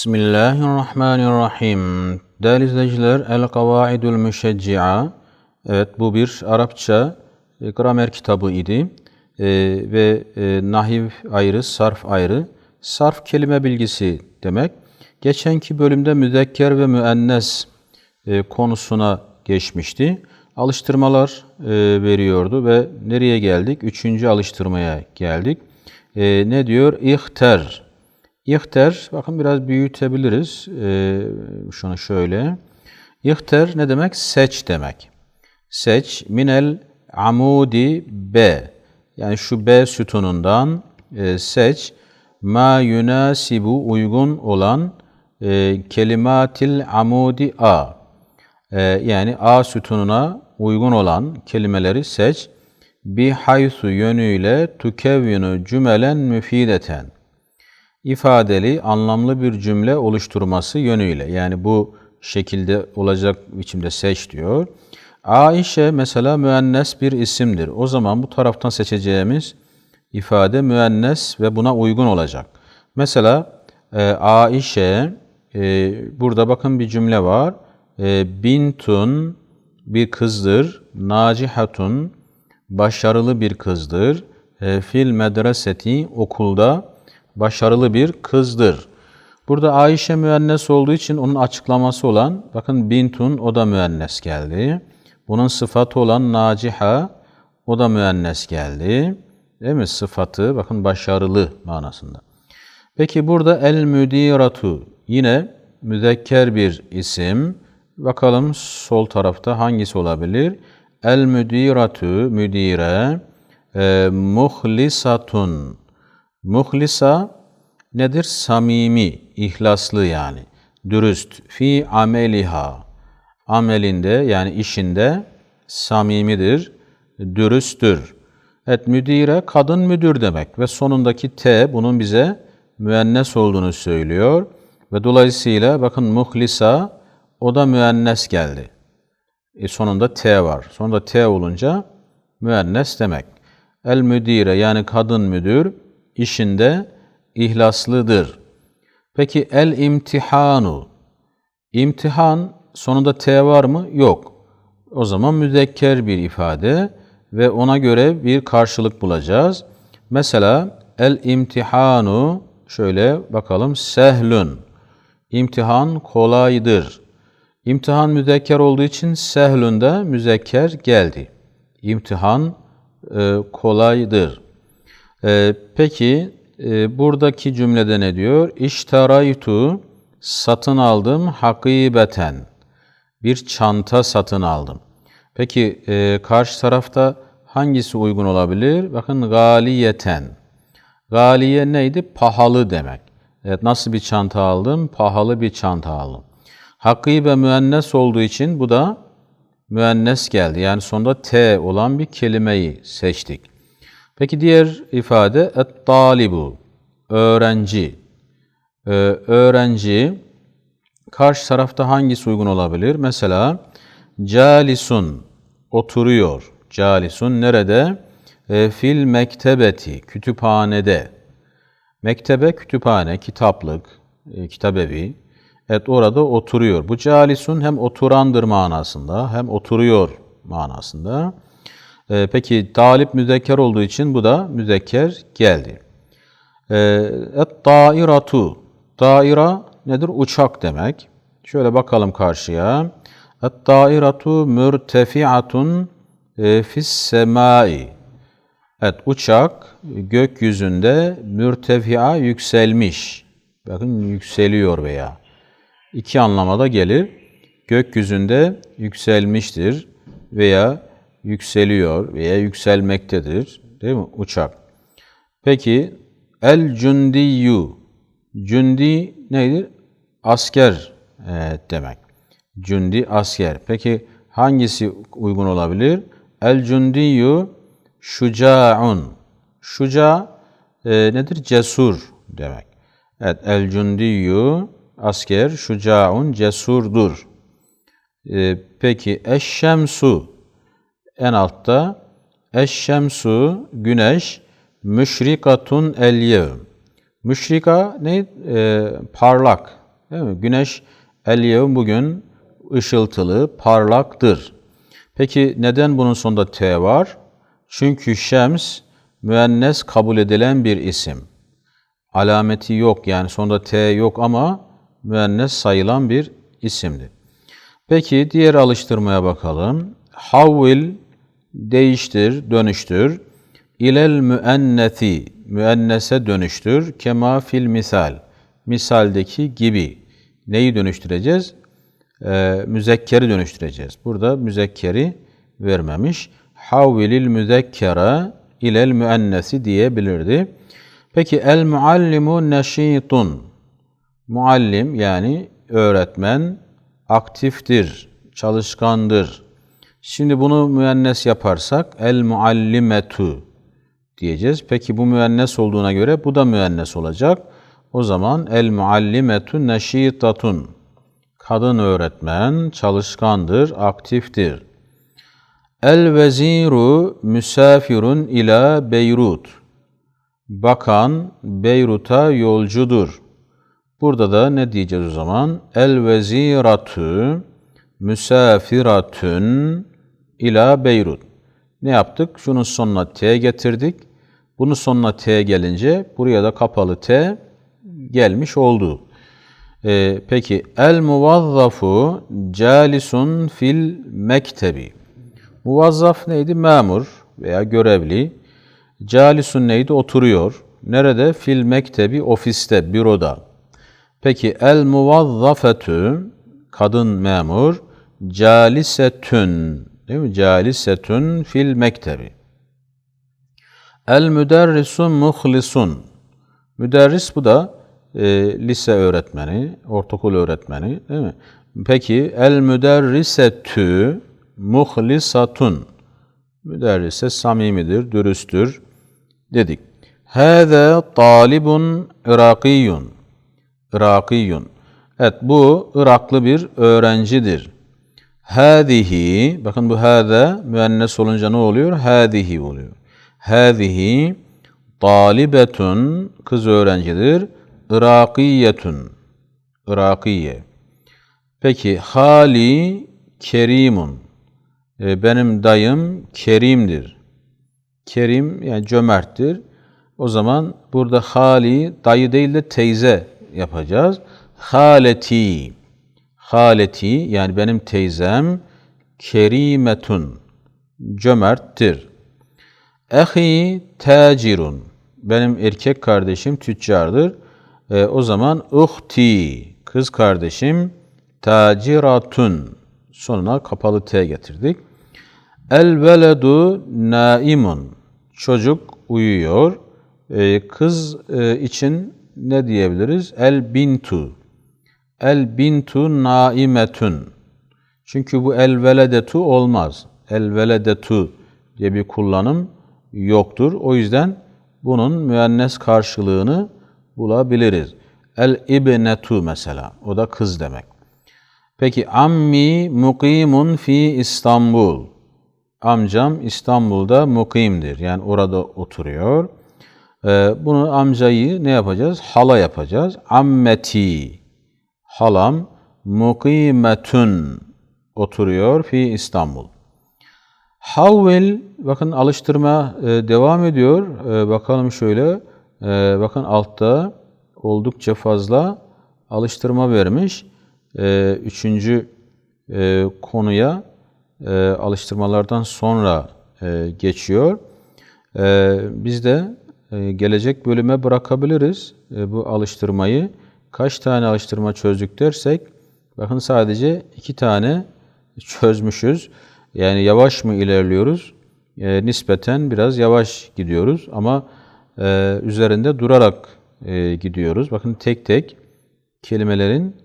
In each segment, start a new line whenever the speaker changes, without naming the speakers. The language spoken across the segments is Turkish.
Bismillahirrahmanirrahim. Değerli izleyiciler, El Kavaidul Müşecci'a. Evet, bu bir Arapça e, gramer kitabı idi. E, ve e, nahiv ayrı, sarf ayrı. Sarf kelime bilgisi demek. Geçenki bölümde müzekker ve müennes e, konusuna geçmişti. Alıştırmalar e, veriyordu ve nereye geldik? Üçüncü alıştırmaya geldik. E, ne diyor? İhter. İhter, bakın biraz büyütebiliriz. E, şunu şöyle. İhter ne demek? Seç demek. Seç, minel amudi B. Yani şu B sütunundan e, seç. Ma yunasibu uygun olan e, kelimatil amudi A. E, yani A sütununa uygun olan kelimeleri seç. Bi haysu yönüyle tukevvinu cümelen müfideten. İfadeli, anlamlı bir cümle oluşturması yönüyle. Yani bu şekilde olacak biçimde seç diyor. Aişe mesela müennes bir isimdir. O zaman bu taraftan seçeceğimiz ifade müennes ve buna uygun olacak. Mesela e, Aişe, e, burada bakın bir cümle var. E, bintun bir kızdır. Nacihatun başarılı bir kızdır. E, fil medreseti okulda başarılı bir kızdır. Burada Ayşe müennes olduğu için onun açıklaması olan bakın bintun o da müennes geldi. Bunun sıfatı olan naciha o da müennes geldi. Değil mi? Sıfatı bakın başarılı manasında. Peki burada el müdiratu yine müzekker bir isim. Bakalım sol tarafta hangisi olabilir? El müdiratu müdire e, muhlisatun. Muhlisa nedir? Samimi, ihlaslı yani. Dürüst. Fi ameliha. Amelinde yani işinde samimidir, dürüsttür. Evet müdire kadın müdür demek ve sonundaki T bunun bize müennes olduğunu söylüyor. Ve dolayısıyla bakın muhlisa o da müennes geldi. E sonunda T var. Sonunda T olunca müennes demek. El müdire yani kadın müdür işinde ihlaslıdır. Peki el imtihanu. İmtihan sonunda T var mı? Yok. O zaman müzekker bir ifade ve ona göre bir karşılık bulacağız. Mesela el imtihanu şöyle bakalım sehlün. İmtihan kolaydır. İmtihan müzekker olduğu için sehlünde müzekker geldi. İmtihan e, kolaydır. E, peki e, buradaki cümlede ne diyor? İştaraytu satın aldım hakibeten. Bir çanta satın aldım. Peki e, karşı tarafta hangisi uygun olabilir? Bakın galiyeten. Galiye neydi? Pahalı demek. Evet nasıl bir çanta aldım? Pahalı bir çanta aldım. Hakibe müennes olduğu için bu da müennes geldi. Yani sonunda T olan bir kelimeyi seçtik. Peki diğer ifade et-talibu, öğrenci. Ee, öğrenci karşı tarafta hangisi uygun olabilir? Mesela calisun, oturuyor. Calisun nerede? E, fil mektebeti, kütüphanede. Mektebe, kütüphane, kitaplık, e, kitabevi. Evet orada oturuyor. Bu calisun hem oturandır manasında hem oturuyor manasında. E, peki talip müzekker olduğu için bu da müzekker geldi. E, et dairatu. Daira nedir? Uçak demek. Şöyle bakalım karşıya. Et dairatu mürtefiatun e, fis semai. Evet uçak gökyüzünde mürtefia yükselmiş. Bakın yükseliyor veya. iki anlamada gelir. Gökyüzünde yükselmiştir veya yükseliyor veya yükselmektedir. Değil mi? Uçak. Peki el cündiyyu. Cündi nedir? Asker e, demek. Cündi asker. Peki hangisi uygun olabilir? El cündiyyu şuca'un. Şuca e, nedir? Cesur demek. Evet, el cündiyyu asker, şuca'un cesurdur. E, peki eşşemsu en altta eşşemsu güneş müşrikatun el. Müşrika ne? E, parlak Değil mi? Güneş el bugün ışıltılı, parlaktır. Peki neden bunun sonunda T var? Çünkü şems müennes kabul edilen bir isim. Alameti yok yani sonunda T yok ama müennes sayılan bir isimdi. Peki diğer alıştırmaya bakalım. Havvil değiştir, dönüştür. İlel müenneti müennese dönüştür. Kema fil misal. Misaldeki gibi. Neyi dönüştüreceğiz? Ee, müzekkeri dönüştüreceğiz. Burada müzekkeri vermemiş. Havvilil müzekkere ilel müennesi diyebilirdi. Peki el muallimu neşitun. Muallim yani öğretmen aktiftir, çalışkandır. Şimdi bunu müennes yaparsak el muallimetu diyeceğiz. Peki bu müennes olduğuna göre bu da müennes olacak. O zaman el muallimetu neşitatun. Kadın öğretmen çalışkandır, aktiftir. El veziru müsafirun ila Beyrut. Bakan Beyrut'a yolcudur. Burada da ne diyeceğiz o zaman? El veziratu müsafiratun ila Beyrut. Ne yaptık? Şunun sonuna T getirdik. Bunun sonuna T gelince buraya da kapalı T gelmiş oldu. Ee, peki el muvazzafu calisun fil mektebi. Muvazzaf neydi? Memur veya görevli. Calisun neydi? Oturuyor. Nerede? Fil mektebi, ofiste, büroda. Peki el muvazzafetü kadın memur calisetün değil mi? Calisetün fil mektebi. El müderrisun muhlisun. Müderris bu da e, lise öğretmeni, ortaokul öğretmeni değil mi? Peki el müderrisetü muhlisatun. Müderrise samimidir, dürüsttür dedik. Hâze talibun irakiyun. Irakiyun. Evet bu Iraklı bir öğrencidir. Hâzihi, bakın bu hâze müennes olunca ne oluyor? Hâzihi oluyor. Hâzihi talibetun, kız öğrencidir. Irakiyetun, Irakiye. Peki hali kerimun. E, benim dayım kerimdir. Kerim yani cömerttir. O zaman burada hali dayı değil de teyze yapacağız. Haleti. Haleti yani benim teyzem kerimetun. Cömerttir. Ehi tacirun. Benim erkek kardeşim tüccardır. E, o zaman uhti. Kız kardeşim taciratun. Sonuna kapalı T getirdik. El veledu naimun. Çocuk uyuyor. E, kız e, için ne diyebiliriz? El bintu. El bintu naimetun. Çünkü bu el veledetu olmaz. El veledetu diye bir kullanım yoktur. O yüzden bunun müennes karşılığını bulabiliriz. El ibnetu mesela. O da kız demek. Peki ammi mukimun fi İstanbul. Amcam İstanbul'da mukimdir. Yani orada oturuyor. Ee, bunu amcayı ne yapacağız? Hala yapacağız. Ammeti. Halam mukimetun oturuyor fi İstanbul. Havvel bakın alıştırma e, devam ediyor. E, bakalım şöyle. E, bakın altta oldukça fazla alıştırma vermiş. Üçüncü konuya alıştırmalardan sonra geçiyor. Biz de gelecek bölüme bırakabiliriz bu alıştırmayı. Kaç tane alıştırma çözdük dersek, bakın sadece iki tane çözmüşüz. Yani yavaş mı ilerliyoruz? E, nispeten biraz yavaş gidiyoruz ama e, üzerinde durarak e, gidiyoruz. Bakın tek tek kelimelerin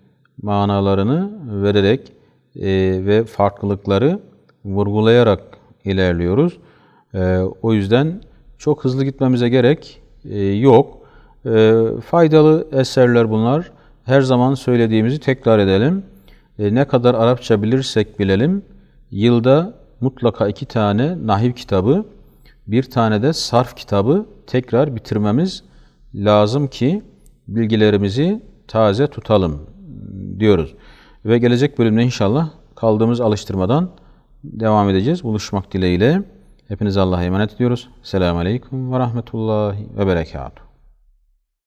manalarını vererek e, ve farklılıkları vurgulayarak ilerliyoruz. E, o yüzden çok hızlı gitmemize gerek e, yok. E, faydalı eserler bunlar. Her zaman söylediğimizi tekrar edelim. E, ne kadar Arapça bilirsek bilelim, yılda mutlaka iki tane nahiv kitabı, bir tane de sarf kitabı tekrar bitirmemiz lazım ki bilgilerimizi taze tutalım. diyoruz. Ve gelecek bölümde inşallah kaldığımız alıştırmadan devam edeceğiz. Buluşmak dileğiyle. Hepinize Allah'a emanet ediyoruz. Selamun Aleyküm ve Rahmetullahi ve Berekatuhu.